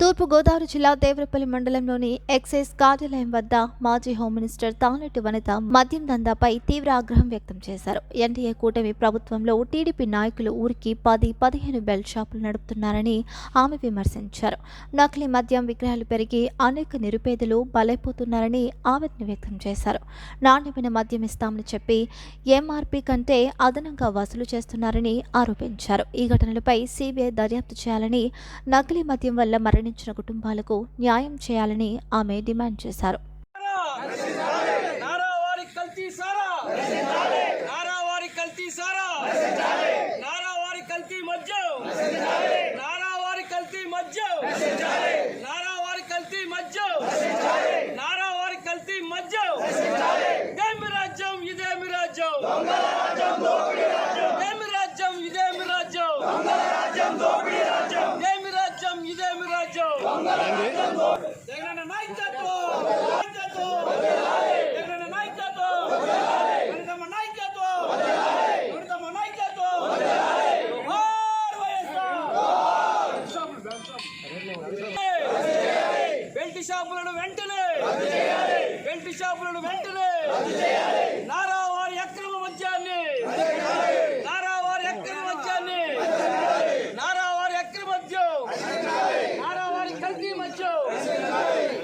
తూర్పుగోదావరి జిల్లా దేవరపల్లి మండలంలోని ఎక్సైజ్ కార్యాలయం వద్ద మాజీ హోం మినిస్టర్ తానెట్టి వనిత మద్యం దందాపై తీవ్ర ఆగ్రహం వ్యక్తం చేశారు. ఎన్డీఏ కూటమి ప్రభుత్వంలో టీడీపీ నాయకులు ఊరికి పది పదిహేను బెల్ట్ షాపులు నడుపుతున్నారని ఆమె విమర్శించారు. నకిలీ మద్యం విగ్రహాలు పెరిగి అనేక నిరుపేదలు బలైపోతున్నారని ఆవేదన వ్యక్తం చేశారు. నాణ్యమైన మద్యం ఇస్తామని చెప్పి ఎంఆర్పీ కంటే అదనంగా వసూలు చేస్తున్నారని ఆరోపించారు. ఈ ఘటనలపై సీబీఐ దర్యాప్తు చేయాలని నకిలీ మద్యం వల్ల మరణించిన కుటుంబాలకు న్యాయం చేయాలని ఆమె డిమాండ్ చేశారు. నారా వారి కల్తీ మధ్య నారా వారి కల్తీ మధ్య నారా వారి కల్తీ మద్యం నారా వారి కల్తీ మద్యం నారా వారి కల్తీ మద్యం నారా వారి కల్తీ మద్యం ఇదేమి రాజ్యం ఇదేమి రాజ్యం ఇదేమి రాజ్యం ఇదేమి రాజ్యం ఇదేమి రాజ్యం ఇదేమి రాజ్యం జగనన్న నాయకత్వం నాయకత్వం జగనన్న నాయకత్వం వనితమ్మ నాయకత్వం వనితమ్మ నాయకత్వం జోహార్ వైఎస్ఆర్ బెల్ట్ షాపులను వెంటనే వెంటి షాపులను వెంటనే నారా వారి అక్రమ మద్యాన్ని నారా వారి అక్రమ మద్యాన్ని నారా వారి అక్రమ మద్యం నారా వారి కల్తీ మద్యం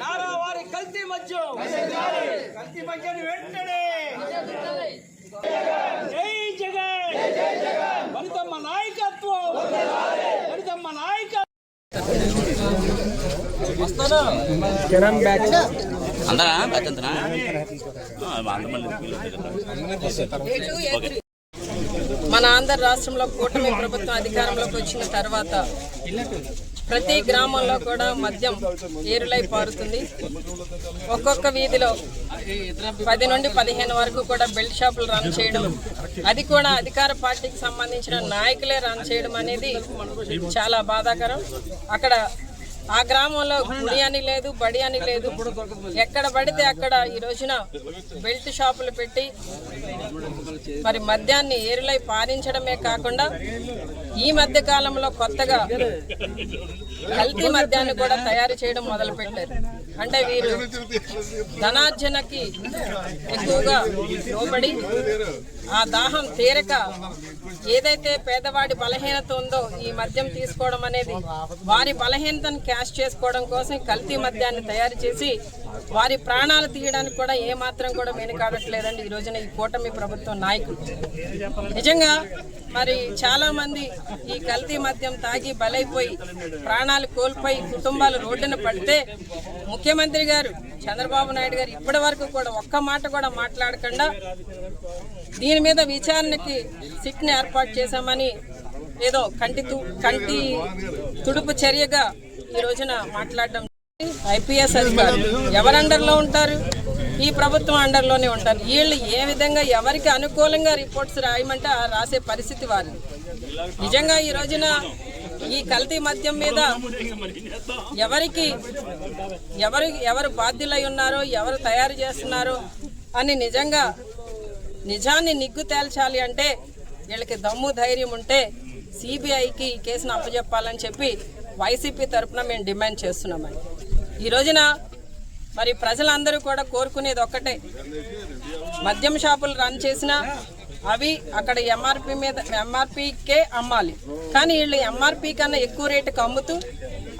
నారా వారి కల్తీ మద్యం కల్తీ మద్యాన్ని వెంటనే అందరా బ్యాచ్. అంతనా? అంతమంది ఓకే. మన ఆంధ్ర రాష్ట్రంలో కూటమి ప్రభుత్వం అధికారంలోకి వచ్చిన తర్వాత ప్రతి గ్రామంలో కూడా మద్యం ఏరులై పారుతుంది. ఒక్కొక్క వీధిలో పది నుండి పదిహేను వరకు కూడా బెల్ట్ షాపులు రన్ చేయడం అది కూడా అధికార పార్టీకి సంబంధించిన నాయకులే రన్ చేయడం అనేది చాలా బాధాకరం. అక్కడ ఆ గ్రామంలో గుడి అని లేదు బడి అని లేదు. ఎక్కడ పడితే అక్కడ ఈ రోజున బెల్ట్ షాపులు పెట్టి మరి మద్యాన్ని ఏరులై పారించడమే కాకుండా ఈ మధ్య కాలంలో కొత్తగా కల్తీ మద్యాన్ని కూడా తయారు చేయడం మొదలుపెట్టారు. అంటే వీరు ధనార్జనకి ఎక్కువగా లోబడి ఆ దాహం తీరక ఏదైతే పేదవాడి బలహీనత ఉందో ఈ మద్యం తీసుకోవడం అనేది వారి బలహీనతను క్యాష్ చేసుకోవడం కోసం కల్తీ మద్యాన్ని తయారు చేసి వారి ప్రాణాలు తీయడానికి కూడా ఏ మాత్రం కూడా వెనుకాడట్లేదండి ఈ రోజున ఈ కూటమి ప్రభుత్వం నాయకులు. నిజంగా మరి చాలా మంది ఈ కల్తీ మద్యం తాగి బలైపోయి ప్రాణాలు కోల్పోయి కుటుంబాలు రోడ్డున పడితే ముఖ్యమంత్రి గారు చంద్రబాబు నాయుడు గారు ఇప్పటి వరకు కూడా ఒక్క మాట కూడా మాట్లాడకుండా దీని మీద విచారణకి సిట్ని ఏర్పాటు చేశామని ఏదో కంటి కంటి తుడుపు చర్యగా ఈ రోజున మాట్లాడడం ఐపీఎస్ అధికారులు. ఎవరు అండర్లో ఉంటారు? ఈ ప్రభుత్వం అండర్లోనే ఉంటారు. వీళ్ళు ఏ విధంగా ఎవరికి అనుకూలంగా రిపోర్ట్స్ రాయమంటే ఆ రాసే పరిస్థితి వారిది నిజంగా ఈ రోజున ఈ కల్తీ మద్యం మీద ఎవరికి ఎవరు ఎవరు బాధ్యులై ఉన్నారో ఎవరు తయారు చేస్తున్నారో అని నిజంగా నిజాన్ని నిగ్గు తేల్చాలి అంటే వీళ్ళకి దమ్ము ధైర్యం ఉంటే సిబిఐకి ఈ కేసును అప్పచెప్పాలని చెప్పి వైసీపీ తరఫున మేము డిమాండ్ చేస్తున్నామని ఈ రోజున మరి ప్రజలందరూ కూడా కోరుకునేది ఒక్కటే. మద్యం షాపులు రన్ చేసినా అవి అక్కడ ఎంఆర్పి మీద ఎంఆర్పికే అమ్మాలి. కానీ వీళ్ళు ఎంఆర్పి కన్నా ఎక్కువ రేటుకి అమ్ముతూ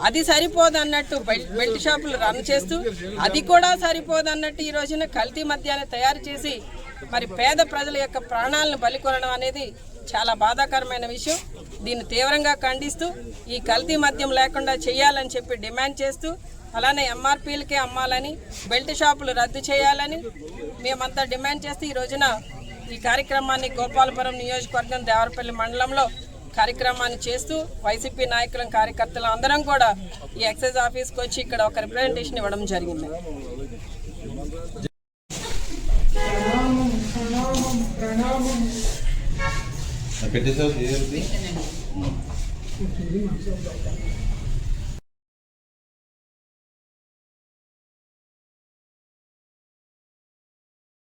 అది సరిపోదు అన్నట్టు బెల్ట్ షాపులు రన్ చేస్తూ అది కూడా సరిపోదు అన్నట్టు ఈ రోజున కల్తీ మద్యాన్ని తయారు చేసి మరి పేద ప్రజల యొక్క ప్రాణాలను బలికొనడం అనేది చాలా బాధాకరమైన విషయం. దీన్ని తీవ్రంగా ఖండిస్తూ ఈ కల్తీ మద్యం లేకుండా చేయాలని చెప్పి డిమాండ్ చేస్తూ అలానే ఎంఆర్పీలకే అమ్మాలని బెల్ట్ షాపులు రద్దు చేయాలని మేమంతా డిమాండ్ చేస్తే ఈ రోజున ఈ కార్యక్రమాన్ని గోపాలపురం నియోజకవర్గం దేవరపల్లి మండలంలో కార్యక్రమాన్ని చేస్తూ వైసీపీ నాయకులం కార్యకర్తలు అందరం కూడా ఈ ఎక్సైజ్ ఆఫీస్కి వచ్చి ఇక్కడ ఒక రిప్రజెంటేషన్ ఇవ్వడం జరిగింది. పెట్టేసావు